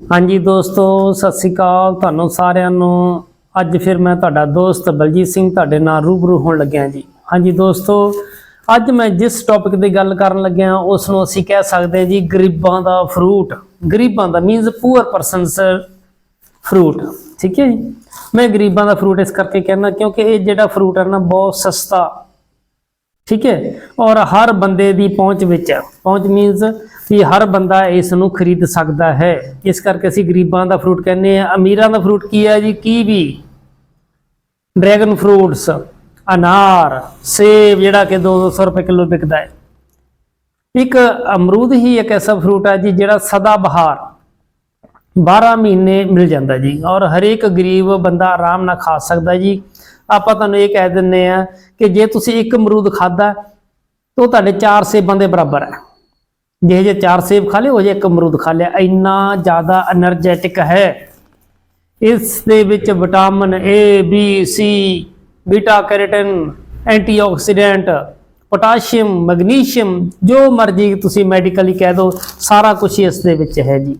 ਹਾਂਜੀ ਦੋਸਤੋ, ਸਤਿ ਸ੍ਰੀ ਅਕਾਲ। ਤੁਹਾਨੂੰ ਸਾਰਿਆਂ ਨੂੰ ਅੱਜ ਫਿਰ ਮੈਂ ਤੁਹਾਡਾ ਦੋਸਤ ਬਲਜੀਤ ਸਿੰਘ ਤੁਹਾਡੇ ਨਾਲ ਰੂਬਰੂ ਹੋਣ ਲੱਗਿਆ ਜੀ। ਹਾਂਜੀ ਦੋਸਤੋ, ਅੱਜ ਮੈਂ ਜਿਸ ਟੌਪਿਕ ਦੀ ਗੱਲ ਕਰਨ ਲੱਗਿਆ ਉਸ ਨੂੰ ਅਸੀਂ ਕਹਿ ਸਕਦੇ ਹਾਂ ਜੀ ਗਰੀਬਾਂ ਦਾ ਫਰੂਟ ਗਰੀਬਾਂ ਦਾ ਮੀਨਸ ਪੂਅਰ ਪਰਸਨਸ ਫਰੂਟ ਠੀਕ ਹੈ ਜੀ? ਮੈਂ ਗਰੀਬਾਂ ਦਾ ਫਰੂਟ ਇਸ ਕਰਕੇ ਕਹਿੰਦਾ ਕਿਉਂਕਿ ਇਹ ਜਿਹੜਾ ਫਰੂਟ ਹੈ ਨਾ, ਬਹੁਤ ਸਸਤਾ। ਠੀਕ ਹੈ? ਔਰ ਹਰ ਬੰਦੇ ਦੀ ਪਹੁੰਚ ਵਿੱਚ ਹੈ। ਪਹੁੰਚ ਮੀਨਸ ਵੀ ਹਰ ਬੰਦਾ ਇਸ ਨੂੰ ਖਰੀਦ ਸਕਦਾ ਹੈ। ਇਸ ਕਰਕੇ ਅਸੀਂ ਗਰੀਬਾਂ ਦਾ ਫਰੂਟ ਕਹਿੰਦੇ ਆ ਅਮੀਰਾਂ ਦਾ ਫਰੂਟ ਕੀ ਹੈ ਜੀ? ਕੀਵੀ ਡਰੈਗਨ ਫਰੂਟਸ ਅਨਾਰ, ਸੇਬ ਜਿਹੜਾ ਕਿ 200 ਰੁਪਏ ਕਿਲੋ ਵਿਕਦਾ ਹੈ। ਇੱਕ ਅਮਰੂਦ ਹੀ ਇੱਕ ਐਸਾ ਫਰੂਟ ਹੈ ਜੀ ਜਿਹੜਾ ਸਦਾ ਬਹਾਰ 12 ਮਹੀਨੇ ਮਿਲ ਜਾਂਦਾ ਜੀ। ਔਰ ਹਰੇਕ ਗਰੀਬ ਬੰਦਾ ਆਰਾਮ ਨਾਲ ਖਾ ਸਕਦਾ ਜੀ। ਆਪਾਂ ਤੁਹਾਨੂੰ ਇਹ ਕਹਿ ਦਿੰਨੇ ਆ ਕਿ ਜੇ ਤੁਸੀਂ ਇੱਕ ਅਮਰੂਦ ਖਾਦਾ ਤਾਂ ਉਹ ਤੁਹਾਡੇ ਚਾਰ ਸੇਬਾਂ ਦੇ ਬਰਾਬਰ ਹੈ। ਜਿਹੇ ਜੇ ਚਾਰ ਸੇਬ ਖਾ ਲੇ ਉਹ ਜੇ ਇੱਕ ਅਮਰੂਦ ਖਾ ਲਿਆ। ਇੰਨਾ ਜ਼ਿਆਦਾ એનર્ਜੈਟਿਕ ਹੈ। ਇਸ ਦੇ ਵਿੱਚ vitamin A, B, C beta carotene antioxidant potassium magnesium ਜੋ ਮਰਜ਼ੀ ਤੁਸੀਂ ਮੈਡੀਕਲੀ ਕਹਿ ਦਿਓ, ਸਾਰਾ ਕੁਝ ਇਸ ਦੇ ਵਿੱਚ ਹੈ ਜੀ।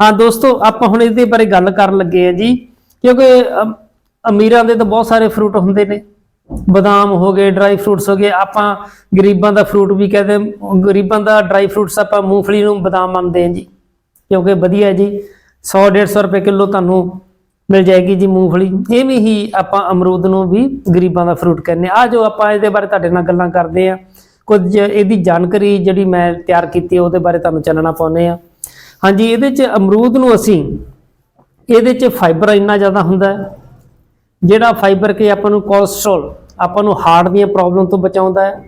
ਹਾਂ ਦੋਸਤੋ, ਆਪਾਂ ਹੁਣ ਇਹਦੇ ਬਾਰੇ ਗੱਲ ਕਰਨ ਲੱਗੇ ਆ ਜੀ, ਕਿਉਂਕਿ ਅਮੀਰਾਂ ਦੇ ਤਾਂ ਬਹੁਤ ਸਾਰੇ ਫਰੂਟ ਹੁੰਦੇ ਨੇ। ਬਦਾਮ ਹੋ ਗਏ ਡਰਾਈ ਫਰੂਟਸ ਹੋ ਗਏ, ਆਪਾਂ ਗਰੀਬਾਂ ਦਾ ਫਰੂਟ ਵੀ ਕਹਿੰਦੇ ਗਰੀਬਾਂ ਦਾ ਡਰਾਈ ਫਰੂਟਸ ਆਪਾਂ ਮੂੰਗਫਲੀ ਨੂੰ ਬਦਾਮ ਮੰਨਦੇ ਹਾਂ ਜੀ। ਕਿਉਂਕਿ ਵਧੀਆ ਜੀ। 100 150 ਰੁਪਏ ਕਿਲੋ ਤੁਹਾਨੂੰ ਮਿਲ ਜਾਏਗੀ ਜੀ ਮੂੰਗਫਲੀ। ਐਵੇਂ ਹੀ ਆਪਾਂ ਅਮਰੂਦ ਨੂੰ ਵੀ ਗਰੀਬਾਂ ਦਾ ਫਰੂਟ ਕਹਿੰਦੇ ਆ ਜੋ ਆਪਾਂ ਇਹਦੇ ਬਾਰੇ ਤੁਹਾਡੇ ਨਾਲ ਗੱਲਾਂ ਕਰਦੇ ਆ ਕੁਝ ਇਹਦੀ ਜਾਣਕਾਰੀ ਜਿਹੜੀ ਮੈਂ ਤਿਆਰ ਕੀਤੀ ਉਹਦੇ ਬਾਰੇ ਤੁਹਾਨੂੰ ਚਾਨਣਾ ਪਾਉਂਦੇ ਆ ਹਾਂਜੀ, ਇਹਦੇ ਚ ਅਮਰੂਦ ਨੂੰ ਅਸੀਂ, ਇਹਦੇ ਚ ਫਾਈਬਰ ਇੰਨਾ ਜ਼ਿਆਦਾ ਹੁੰਦਾ ਹੈ। ਜਿਹੜਾ ਫਾਈਬਰ ਕਿ ਆਪਾਂ ਨੂੰ ਕੋਲੇਸਟ੍ਰੋਲ ਆਪਾਂ ਨੂੰ ਹਾਰਟ ਦੀਆਂ ਪ੍ਰੋਬਲਮ ਤੋਂ ਬਚਾਉਂਦਾ ਹੈ।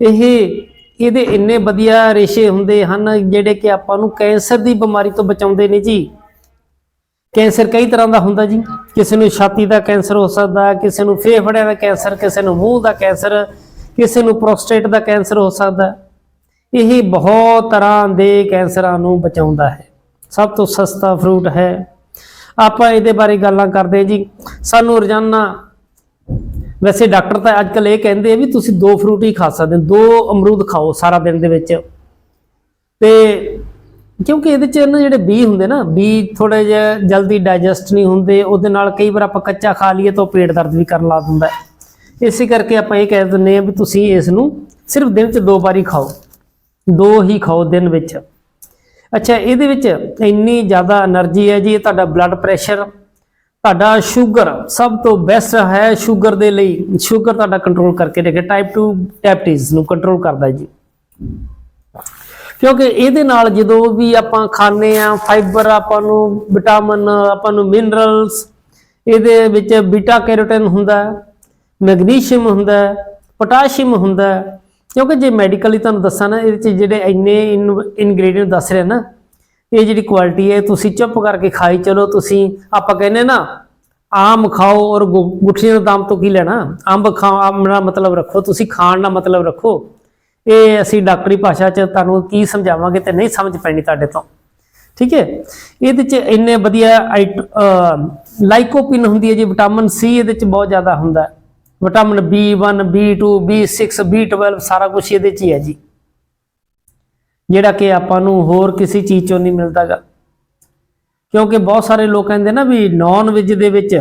ਇਹ ਇਹਦੇ ਇੰਨੇ ਵਧੀਆ ਰੇਸ਼ੇ ਹੁੰਦੇ ਹਨ ਜਿਹੜੇ ਕਿ ਆਪਾਂ ਨੂੰ ਕੈਂਸਰ ਦੀ ਬਿਮਾਰੀ ਤੋਂ ਬਚਾਉਂਦੇ ਨੇ ਜੀ। ਕੈਂਸਰ ਕਈ ਤਰ੍ਹਾਂ ਦਾ ਹੁੰਦਾ ਜੀ। ਕਿਸੇ ਨੂੰ ਛਾਤੀ ਦਾ ਕੈਂਸਰ ਹੋ ਸਕਦਾ, ਕਿਸੇ ਨੂੰ ਫੇਫੜਿਆਂ ਦਾ ਕੈਂਸਰ ਕਿਸੇ ਨੂੰ ਮੂੰਹ ਦਾ ਕੈਂਸਰ ਕਿਸੇ ਨੂੰ ਪ੍ਰੋਸਟੇਟ ਦਾ ਕੈਂਸਰ ਹੋ ਸਕਦਾ। ਇਹ ਬਹੁਤ ਤਰ੍ਹਾਂ ਦੇ ਕੈਂਸਰਾਂ ਨੂੰ ਬਚਾਉਂਦਾ ਹੈ। ਸਭ ਤੋਂ ਸਸਤਾ ਫਰੂਟ ਹੈ। ਆਪਾਂ ਇਹਦੇ ਬਾਰੇ ਗੱਲਾਂ ਕਰਦੇ ਜੀ। ਸਾਨੂੰ ਰੋਜ਼ਾਨਾ, ਵੈਸੇ ਡਾਕਟਰ ਤਾਂ ਅੱਜਕੱਲ ਇਹ ਕਹਿੰਦੇ ਆ ਵੀ ਤੁਸੀਂ ਦੋ ਫਰੂਟ ਹੀ ਖਾ ਸਕਦੇ ਹੋ, ਦੋ ਅਮਰੂਦ ਖਾਓ ਸਾਰਾ ਦਿਨ ਦੇ ਵਿੱਚ। ਤੇ ਕਿਉਂਕਿ ਇਹਦੇ ਚ ਨਾ ਜਿਹੜੇ ਬੀ ਹੁੰਦੇ ਨਾ, ਬੀ ਥੋੜੇ ਜਿਹਾ ਜਲਦੀ ਡਾਈਜੈਸਟ ਨਹੀਂ ਹੁੰਦੇ, ਉਹਦੇ ਨਾਲ ਕਈ ਵਾਰ ਆਪਾਂ ਕੱਚਾ ਖਾ ਲਈਏ ਤਾਂ ਉਹ ਪੇਟ ਦਰਦ ਵੀ ਕਰਨ ਲੱਗ ਦਿੰਦਾ ਹੈ। ਇਸੇ ਕਰਕੇ ਆਪਾਂ ਇਹ ਕਹਿ ਦਿੰਦੇ ਆ ਵੀ ਤੁਸੀਂ ਇਸ ਨੂੰ ਸਿਰਫ ਦਿਨ ਚ ਦੋ ਵਾਰੀ ਖਾਓ, ਦੋ ਹੀ ਖਾਓ ਦਿਨ ਵਿੱਚ। ਅੱਛਾ, ਇਹਦੇ ਵਿੱਚ ਇੰਨੀ ਜ਼ਿਆਦਾ એનર્ਜੀ ਹੈ ਜੀ, ਇਹ ਤੁਹਾਡਾ ਬਲੱਡ ਪ੍ਰੈਸ਼ਰ ਤੁਹਾਡਾ ਸ਼ੂਗਰ ਸਭ ਤੋਂ ਬੈਸਟ ਹੈ ਸ਼ੂਗਰ ਦੇ ਲਈ। ਸ਼ੂਗਰ ਤੁਹਾਡਾ ਕੰਟਰੋਲ ਕਰਕੇ ਰੱਖੇ ਟਾਈਪ 2 ਡਾਇਬਟੀਜ਼ ਨੂੰ ਕੰਟਰੋਲ ਕਰਦਾ ਜੀ। ਕਿਉਂਕਿ ਇਹਦੇ ਨਾਲ ਜਦੋਂ ਵੀ ਆਪਾਂ ਖਾਂਦੇ ਆ ਫਾਈਬਰ ਆਪਾਂ ਨੂੰ ਵਿਟਾਮਿਨ ਆਪਾਂ ਨੂੰ ਮਿਨਰਲਸ ਇਹਦੇ ਵਿੱਚ ਬੀਟਾ ਕੈਰੋਟਿਨ ਹੁੰਦਾ ਮੈਗਨੀਸ਼ੀਅਮ ਹੁੰਦਾ ਪੋਟਾਸ਼ੀਅਮ ਹੁੰਦਾ ਕਿਉਂਕਿ ਜੇ ਮੈਡੀਕਲੀ ਤੁਹਾਨੂੰ ਦੱਸਾਂ ਨਾ ਇਹਦੇ ਚ ਜਿਹੜੇ ਇੰਨੇ ਇਨਗਰੀਡੀਅੰਟ ਦੱਸ ਰਹੇ ਨਾ, ਇਹ ਜਿਹੜੀ ਕੁਆਲਿਟੀ ਹੈ, ਤੁਸੀਂ ਚੁੱਪ ਕਰਕੇ ਖਾਈ ਚਲੋ, ਤੁਸੀਂ ਆਪਾਂ ਕਹਿੰਦੇ ਨਾ, ਆਮ ਖਾਓ ਔਰ ਗੁ- ਗੁਠਲੀਆਂ ਦਾਮ ਤੋਂ ਕੀ ਲੈਣਾ? ਅੰਬ ਖਾਣ ਦਾ ਮਤਲਬ ਰੱਖੋ, ਤੁਸੀਂ ਖਾਣ ਦਾ ਮਤਲਬ ਰੱਖੋ। ਇਹ ਅਸੀਂ ਡਾਕਟਰੀ ਭਾਸ਼ਾ 'ਚ ਤੁਹਾਨੂੰ ਕੀ ਸਮਝਾਵਾਂਗੇ ਤੇ ਨਹੀਂ ਸਮਝ ਪੈਣੀ ਤੁਹਾਡੇ ਤੋਂ। ਠੀਕ ਹੈ? ਇਹਦੇ 'ਚ ਇੰਨੇ ਵਧੀਆ ਲਾਈਕੋਪਿਨ ਹੁੰਦੀ ਹੈ ਜੀ ਵਿਟਾਮਿਨ ਸੀ ਇਹਦੇ 'ਚ ਬਹੁਤ ਜ਼ਿਆਦਾ ਹੁੰਦਾ ਹੈ। Vitamin B1 B2 B6 B12 ਸਾਰਾ ਕੁਝ ਇਹਦੇ 'ਚ ਹੀ ਹੈ ਜੀ। ਜਿਹੜਾ ਕਿ ਆਪਾਂ ਨੂੰ ਹੋਰ ਕਿਸੇ ਚੀਜ਼ 'ਚੋਂ ਨਹੀਂ ਮਿਲਦਾਗਾ। ਕਿਉਂਕਿ ਬਹੁਤ ਸਾਰੇ ਲੋਕ ਕਹਿੰਦੇ ਨਾ ਵੀ ਨਾਨ ਵੈਜ ਦੇ ਵਿੱਚ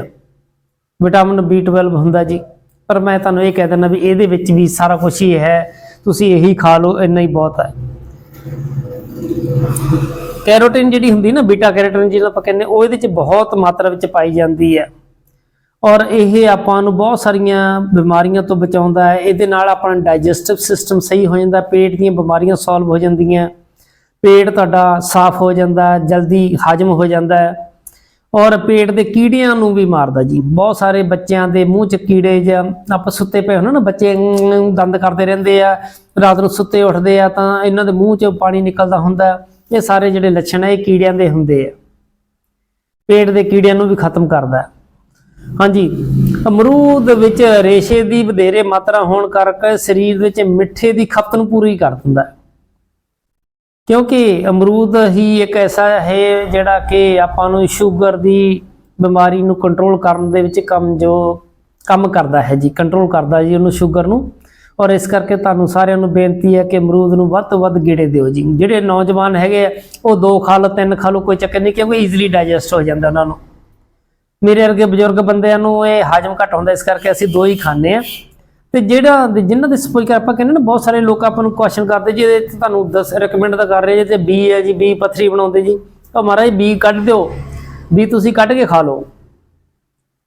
ਵਿਟਾਮਿਨ B12 ਹੁੰਦਾ ਜੀ। ਪਰ ਮੈਂ ਤੁਹਾਨੂੰ ਇਹ ਕਹਿ ਦਿੰਦਾ ਵੀ ਇਹਦੇ ਵਿੱਚ ਵੀ ਸਾਰਾ ਕੁਝ ਹੀ ਹੈ। ਤੁਸੀਂ ਇਹੀ ਖਾ ਲਓ, ਇੰਨਾ ਹੀ ਬਹੁਤ ਹੈ। ਕੈਰੋਟਿਨ ਜਿਹੜੀ ਹੁੰਦੀ ਨਾ, ਬੀਟਾ ਕੈਰੋਟਿਨ ਜਿਹਨੂੰ ਆਪਾਂ ਕਹਿੰਦੇ ਉਹ ਇਹਦੇ ਚ ਬਹੁਤ ਮਾਤਰਾ ਵਿੱਚ ਪਾਈ ਜਾਂਦੀ ਹੈ। ਔਰ ਇਹ ਆਪਾਂ ਨੂੰ ਬਹੁਤ ਸਾਰੀਆਂ ਬਿਮਾਰੀਆਂ ਤੋਂ ਬਚਾਉਂਦਾ ਹੈ। ਇਹਦੇ ਨਾਲ ਆਪਣਾ ਡਾਈਜੈਸਟਿਵ ਸਿਸਟਮ ਸਹੀ ਹੋ ਜਾਂਦਾ, ਪੇਟ ਦੀਆਂ ਬਿਮਾਰੀਆਂ ਸੋਲਵ ਹੋ ਜਾਂਦੀਆਂ। ਪੇਟ ਤੁਹਾਡਾ ਸਾਫ਼ ਹੋ ਜਾਂਦਾ, ਜਲਦੀ ਹਜਮ ਹੋ ਜਾਂਦਾ ਔਰ ਪੇਟ ਦੇ ਕੀੜਿਆਂ ਨੂੰ ਵੀ ਮਾਰਦਾ ਜੀ। ਬਹੁਤ ਸਾਰੇ ਬੱਚਿਆਂ ਦੇ ਮੂੰਹ 'ਚ ਕੀੜੇ ਜਾਂ ਆਪਾਂ ਸੁੱਤੇ ਪਏ ਹੁੰਦੇ ਨਾ, ਬੱਚੇ ਦੰਦ ਕਰਦੇ ਰਹਿੰਦੇ ਆ, ਰਾਤ ਨੂੰ ਸੁੱਤੇ ਉੱਠਦੇ ਆ ਤਾਂ ਇਹਨਾਂ ਦੇ ਮੂੰਹ 'ਚ ਪਾਣੀ ਨਿਕਲਦਾ ਹੁੰਦਾ ਇਹ ਸਾਰੇ ਜਿਹੜੇ ਲੱਛਣ ਆ, ਇਹ ਕੀੜਿਆਂ ਦੇ ਹੁੰਦੇ ਆ। ਪੇਟ ਦੇ ਕੀੜਿਆਂ ਨੂੰ ਵੀ ਖਤਮ ਕਰਦਾ ਹੈ। ਹਾਂਜੀ। ਅਮਰੂਦ ਵਿੱਚ ਰੇਸ਼ੇ ਦੀ ਵਧੇਰੇ ਮਾਤਰਾ ਹੋਣ ਕਰਕੇ ਸਰੀਰ ਵਿੱਚ ਮਿੱਠੇ ਦੀ ਖਪਤ ਨੂੰ ਪੂਰੀ ਕਰ ਦਿੰਦਾ ਹੈ। ਕਿਉਂਕਿ ਅਮਰੂਦ ਹੀ ਇੱਕ ਐਸਾ ਹੈ ਜਿਹੜਾ ਕਿ ਆਪਾਂ ਨੂੰ ਸ਼ੂਗਰ ਦੀ ਬਿਮਾਰੀ ਨੂੰ ਕੰਟਰੋਲ ਕਰਨ ਦੇ ਵਿੱਚ ਕੰਮ ਜੋ ਕੰਮ ਕਰਦਾ ਹੈ ਜੀ ਕੰਟਰੋਲ ਕਰਦਾ ਜੀ ਉਹਨੂੰ ਸ਼ੂਗਰ ਨੂੰ। ਔਰ ਇਸ ਕਰਕੇ ਤੁਹਾਨੂੰ ਸਾਰਿਆਂ ਨੂੰ ਬੇਨਤੀ ਹੈ ਕਿ ਅਮਰੂਦ ਨੂੰ ਵੱਧ ਤੋਂ ਵੱਧ ਗੇੜੇ ਦਿਓ ਜੀ। ਜਿਹੜੇ ਨੌਜਵਾਨ ਹੈਗੇ ਆ, ਉਹ ਦੋ ਖਾ ਲਓ, ਤਿੰਨ ਖਾ ਲਓ, ਕੋਈ ਚੱਕਰ ਨਹੀਂ, ਕਿਉਂਕਿ ਈਜ਼ੀਲੀ ਡਾਈਜੈਸਟ ਹੋ ਜਾਂਦਾ ਉਹਨਾਂ ਨੂੰ। ਮੇਰੇ ਵਰਗੇ ਬਜ਼ੁਰਗ ਬੰਦਿਆਂ ਨੂੰ ਇਹ ਹਾਜਮ ਘੱਟ ਹੁੰਦਾ, ਇਸ ਕਰਕੇ ਅਸੀਂ ਦੋ ਹੀ ਖਾਂਦੇ ਆ ਤੇ ਜਿਹੜਾ ਜਿਨ੍ਹਾਂ ਦੇ ਸਪੋਇਲ ਆਪਾਂ ਕਹਿੰਦੇ ਨਾ, ਬਹੁਤ ਸਾਰੇ ਲੋਕ ਆਪਾਂ ਨੂੰ ਕੁਐਸਚਨ ਕਰਦੇ ਜੀ, ਇਹਦੇ ਤੁਹਾਨੂੰ ਦੱਸ ਰეკਮੈਂਡ ਤਾਂ ਕਰ ਰਹੇ ਜੀ, ਤੇ ਬੀ ਹੈ ਜੀ ਬੀ ਪਥਰੀ ਬਣਾਉਂਦੇ ਜੀ। ਤਾਂ ਮਹਾਰਾਜ ਬੀ ਕੱਢ ਦਿਓ। ਬੀ ਤੁਸੀਂ ਕੱਢ ਕੇ ਖਾ ਲਓ।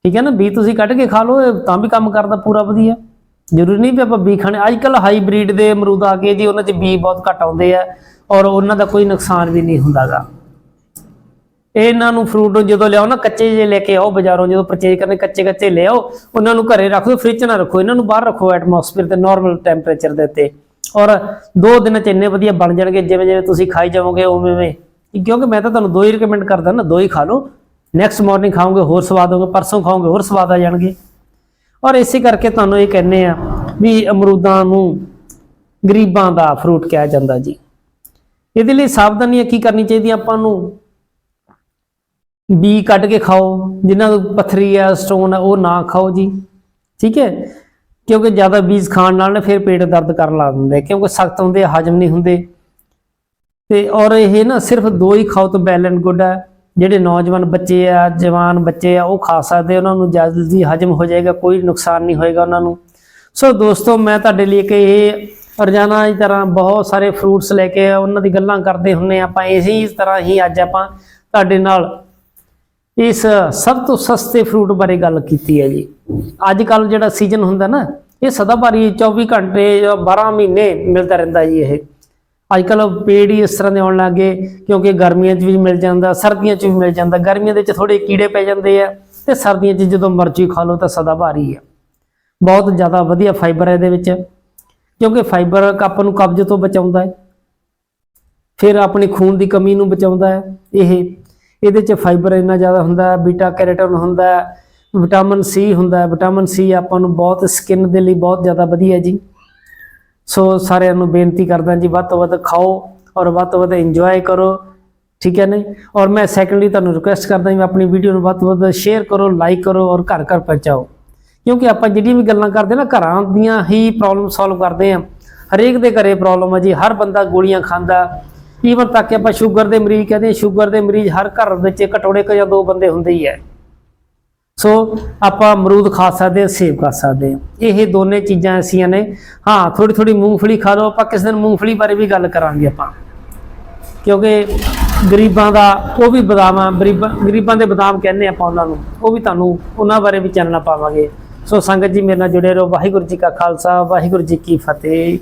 ਠੀਕ ਹੈ ਨਾ? ਬੀ ਤੁਸੀਂ ਕੱਢ ਕੇ ਖਾ ਲਓ ਤਾਂ ਵੀ ਕੰਮ ਕਰਦਾ ਪੂਰਾ ਵਧੀਆ। ਜ਼ਰੂਰੀ ਨਹੀਂ ਵੀ ਆਪਾਂ ਬੀ ਖਾਣੇ। ਅੱਜ ਕੱਲ ਹਾਈਬ੍ਰਿਡ ਦੇ ਅਮਰੂਦ ਆ ਗਏ ਜੀ, ਉਹਨਾਂ 'ਚ ਬੀ ਬਹੁਤ ਘੱਟ ਆਉਂਦੇ ਆ, ਔਰ ਉਹਨਾਂ ਦਾ ਕੋਈ ਨੁਕਸਾਨ ਵੀ ਨਹੀਂ ਹੁੰਦਾਗਾ। ਇਹਨਾਂ ਨੂੰ ਫਰੂਟ ਜਦੋਂ ਲਿਆਓ ਨਾ, ਕੱਚੇ ਜੇ ਲੈ ਕੇ ਆਓ ਬਾਜ਼ਾਰੋਂ, ਜਦੋਂ ਪਰਚੇਜ ਕਰਨੇ, ਕੱਚੇ ਕੱਚੇ ਲਿਆਓ ਉਹਨਾਂ ਨੂੰ ਘਰੇ ਰੱਖ ਦਿਓ ਫ੍ਰਿਜ ਨਾ ਰੱਖੋ, ਇਹਨਾਂ ਨੂੰ ਬਾਹਰ ਰੱਖੋ ਐਟਮੋਸਫੇਅਰ ਤੇ ਨਾਰਮਲ ਟੈਂਪਰੇਚਰ ਦੇ ਉੱਤੇ। ਔਰ ਦੋ ਦਿਨ ਚ ਇੰਨੇ ਵਧੀਆ ਬਣ ਜਾਣਗੇ, ਜਿਵੇਂ ਜਿਵੇਂ ਤੁਸੀਂ ਖਾਈ ਜਾਵੋਗੇ, ਉਵੇਂ ਉਵੇਂ। ਕਿਉਂਕਿ ਮੈਂ ਤਾਂ ਤੁਹਾਨੂੰ ਦੋ ਹੀ ਰეკਮੈਂਡ ਕਰਦਾ ਨਾ, ਦੋ ਹੀ ਖਾ ਲਓ। ਨੈਕਸਟ ਮਾਰਨਿੰਗ ਖਾਓਗੇ, ਹੋਰ ਸਵਾਦ ਹੋਗਾ ਪਰਸੋਂ ਖਾਓਗੇ, ਹੋਰ ਸਵਾਦ ਆ ਜਾਣਗੇ। ਔਰ ਇਸੇ ਕਰਕੇ ਤੁਹਾਨੂੰ ਇਹ ਕਹਿੰਨੇ ਆ ਵੀ ਅਮਰੂਦਾਂ ਨੂੰ ਗਰੀਬਾਂ ਦਾ ਫਰੂਟ ਕਿਹਾ ਜਾਂਦਾ ਜੀ। ਇਹਦੇ ਲਈ ਸਾਵਧਾਨੀਆਂ ਕੀ ਕਰਨੀ ਚਾਹੀਦੀ ਆਪਾਂ ਨੂੰ? ਬੀ ਕੱਢ ਕੇ ਖਾਓ ਜਿਨ੍ਹਾਂ ਨੂੰ ਪਥਰੀ ਆ ਸਟੋਨ ਆ, ਉਹ ਨਾ ਖਾਓ ਜੀ। ਠੀਕ ਹੈ? ਕਿਉਂਕਿ ਜ਼ਿਆਦਾ ਬੀਜ ਖਾਣ ਨਾਲ ਨਾ ਫਿਰ ਪੇਟ ਦਰਦ ਕਰਨ ਲੱਗ ਦਿੰਦੇ ਕਿਉਂਕਿ ਸਖਤ ਹੁੰਦੇ ਹਜਮ ਨਹੀਂ ਹੁੰਦੇ। ਤੇ ਔਰ ਇਹ ਨਾ ਸਿਰਫ ਦੋ ਹੀ ਖਾਓ ਤਾਂ ਵੈਲ ਗੁੱਡ ਹੈ ਜਿਹੜੇ ਨੌਜਵਾਨ ਬੱਚੇ ਆ, ਜਵਾਨ ਬੱਚੇ ਆ, ਉਹ ਖਾ ਸਕਦੇ ਉਹਨਾਂ ਨੂੰ ਜਲਦੀ ਹਜਮ ਹੋ ਜਾਏਗਾ, ਕੋਈ ਨੁਕਸਾਨ ਨਹੀਂ ਹੋਏਗਾ ਉਹਨਾਂ ਨੂੰ। ਸੋ ਦੋਸਤੋ, ਮੈਂ ਤੁਹਾਡੇ ਲਈ ਕਿ ਇਹ ਰੋਜ਼ਾਨਾ ਦੀ ਤਰ੍ਹਾਂ ਬਹੁਤ ਸਾਰੇ ਫਰੂਟਸ ਲੈ ਕੇ ਉਹਨਾਂ ਦੀ ਗੱਲਾਂ ਕਰਦੇ ਹੁੰਨੇ ਆ। ਆਪਾਂ ਇਸੇ ਤਰ੍ਹਾਂ ਹੀ ਅੱਜ ਆਪਾਂ ਤੁਹਾਡੇ ਨਾਲ ਇਸ ਸਭ ਤੋਂ ਸਸਤੇ ਫਰੂਟ ਬਾਰੇ ਗੱਲ ਕੀਤੀ ਹੈ ਜੀ। ਅੱਜ ਕੱਲ ਜਿਹੜਾ ਸੀਜ਼ਨ ਹੁੰਦਾ ਨਾ, ਇਹ ਸਦਾ ਭਾਰੀ 24 ਘੰਟੇ ਜਾਂ 12 ਮਹੀਨੇ ਮਿਲਦਾ ਰਹਿੰਦਾ ਜੀ ਇਹ। ਅੱਜ ਕੱਲ ਪੇੜ ਹੀ ਇਸ ਤਰ੍ਹਾਂ ਦੇ ਆਉਣ ਲੱਗੇ ਕਿਉਂਕਿ ਗਰਮੀਆਂ 'ਚ ਵੀ ਮਿਲ ਜਾਂਦਾ, ਸਰਦੀਆਂ 'ਚ ਵੀ ਮਿਲ ਜਾਂਦਾ। ਗਰਮੀਆਂ ਦੇ ਵਿੱਚ ਥੋੜੇ ਕੀੜੇ ਪੈ ਜਾਂਦੇ ਆ ਤੇ ਸਰਦੀਆਂ 'ਚ ਜਦੋਂ ਮਰਜ਼ੀ ਖਾ ਲਓ ਤਾਂ ਸਦਾ ਭਾਰੀ ਆ। ਬਹੁਤ ਜ਼ਿਆਦਾ ਵਧੀਆ ਫਾਈਬਰ ਹੈ ਇਹਦੇ ਵਿੱਚ, ਕਿਉਂਕਿ ਫਾਈਬਰ ਆਪਾਂ ਨੂੰ ਕਬਜ਼ ਤੋਂ ਬਚਾਉਂਦਾ ਹੈ। ਫਿਰ ਆਪਣੀ ਖੂਨ ਦੀ ਕਮੀ ਨੂੰ ਬਚਾਉਂਦਾ ਹੈ। ਇਹ ਇਹਦੇ ਚ ਫਾਈਬਰ ਇੰਨਾ ਜ਼ਿਆਦਾ ਹੁੰਦਾ ਬੀਟਾ ਕੈਰੋਟਨ ਹੁੰਦਾ ਵਿਟਾਮਿਨ ਸੀ ਹੁੰਦਾ ਵਿਟਾਮਿਨ ਸੀ ਆਪਾਂ ਨੂੰ ਬਹੁਤ ਸਕਿਨ ਦੇ ਲਈ ਬਹੁਤ ਜ਼ਿਆਦਾ ਵਧੀਆ ਜੀ। ਸੋ ਸਾਰਿਆਂ ਨੂੰ ਬੇਨਤੀ ਕਰਦਾ ਜੀ, ਵੱਧ ਤੋਂ ਵੱਧ ਖਾਓ ਔਰ ਵੱਧ ਤੋਂ ਵੱਧ ਇੰਜੋਏ ਕਰੋ। ਠੀਕ ਹੈ ਨੇ ਔਰ ਮੈਂ ਸੈਕੰਡਲੀ ਤੁਹਾਨੂੰ ਰਿਕੁਐਸਟ ਕਰਦਾ ਜੀ ਆਪਣੀ ਵੀਡੀਓ ਨੂੰ ਵੱਧ ਤੋਂ ਵੱਧ ਸ਼ੇਅਰ ਕਰੋ ਲਾਈਕ ਕਰੋ ਔਰ ਘਰ ਘਰ ਪਹੁੰਚਾਓ। ਕਿਉਂਕਿ ਆਪਾਂ ਜਿਹੜੀਆਂ ਵੀ ਗੱਲਾਂ ਕਰਦੇ ਨਾ, ਘਰਾਂ ਦੀਆਂ ਹੀ ਪ੍ਰੋਬਲਮ ਸੋਲਵ ਕਰਦੇ ਆ ਹਰੇਕ ਦੇ ਘਰੇ ਪ੍ਰੋਬਲਮ ਹੈ ਜੀ, ਹਰ ਬੰਦਾ ਗੋਲੀਆਂ ਖਾਂਦਾ ਈਵਨ ਤੱਕ ਕਿ ਆਪਾਂ ਸ਼ੂਗਰ ਦੇ ਮਰੀਜ਼ ਕਹਿੰਦੇ ਹਾਂ, ਸ਼ੂਗਰ ਦੇ ਮਰੀਜ਼ ਹਰ ਘਰ ਵਿੱਚ ਘਟੋੜੇ ਕੁ ਜਾਂ ਦੋ ਬੰਦੇ ਹੁੰਦੇ ਹੀ ਹੈ। ਸੋ ਆਪਾਂ ਅਮਰੂਦ ਖਾ ਸਕਦੇ ਹਾਂ ਸੇਬ ਖਾ ਸਕਦੇ ਹਾਂ। ਇਹ ਦੋਨੇ ਚੀਜ਼ਾਂ ਐਸੀਆਂ ਨੇ। ਹਾਂ ਥੋੜੀ ਥੋੜੀ ਮੂੰਗਫਲੀ ਖਾ ਲਓ ਆਪਾਂ ਕਿਸੇ ਦਿਨ ਮੂੰਗਫਲੀ ਬਾਰੇ ਵੀ ਗੱਲ ਕਰਾਂਗੇ ਆਪਾਂ। ਕਿਉਂਕਿ ਗਰੀਬਾਂ ਦਾ ਉਹ ਵੀ ਬਦਾਮ ਆ ਗਰੀਬਾਂ ਗਰੀਬਾਂ ਦੇ ਬਦਾਮ ਕਹਿੰਦੇ ਆਪਾਂ ਉਹਨਾਂ ਨੂੰ। ਉਹ ਵੀ ਤੁਹਾਨੂੰ ਉਹਨਾਂ ਬਾਰੇ ਵੀ ਚਾਨਣਾ ਪਾਵਾਂਗੇ। ਸੋ ਸੰਗਤ ਜੀ ਮੇਰੇ ਨਾਲ ਜੁੜੇ ਰਹੋ। ਵਾਹਿਗੁਰੂ ਜੀ ਕਾ ਖਾਲਸਾ ਵਾਹਿਗੁਰੂ ਜੀ ਕੀ ਫਤਿਹ।